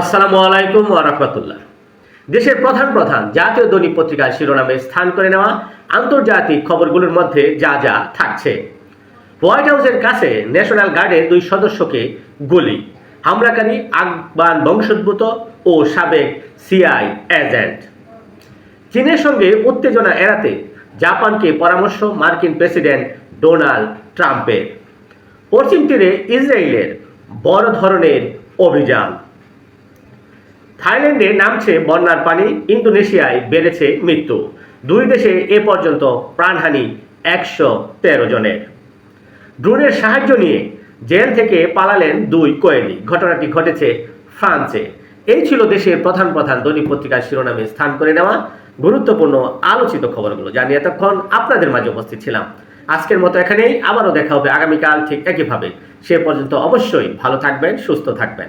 আসসালামু আলাইকুম ওয়া রাহমাতুল্লাহ। দেশের প্রধান প্রধান জাতীয় দৈনিক পত্রিকার শিরোনামে স্থান করে নেওয়া আন্তর্জাতিক খবরগুলোর মধ্যে যা যা থাকছে। হোয়াইট হাউসের কাছে ন্যাশনাল গার্ডের দুই সদস্যকে গুলি, হামলাকারী আফগান বংশোদ্ভূত ও সাবেক সিআই এজেন্ট। চীনের সঙ্গে উত্তেজনা এড়াতে জাপানকে পরামর্শ মার্কিন প্রেসিডেন্ট ডোনাল্ড ট্রাম্পের। পশ্চিম তীরে ইসরায়েলের বড় ধরনের অভিযান। থাইল্যান্ডে নামছে বন্যার পানি, ইন্দোনেশিয়ায় বেড়েছে মৃত্যু। দুই দেশে এ পর্যন্ত প্রাণহানি একশো তেরো জনের। ড্রোনের সাহায্য নিয়ে জেল থেকে পালালেন দুই কোয়েলি। ঘটনাটি ঘটেছে ফ্রান্সে। এই ছিল দেশের প্রধান প্রধান দৈনিক পত্রিকার শিরোনামে স্থান করে নেওয়া গুরুত্বপূর্ণ আলোচিত খবরগুলো। জানি এতক্ষণ আপনাদের মাঝে উপস্থিত ছিলাম। আজকের মতো এখানেই। আবারও দেখা হবে আগামীকাল ঠিক একইভাবে। সে পর্যন্ত অবশ্যই ভালো থাকবেন, সুস্থ থাকবেন।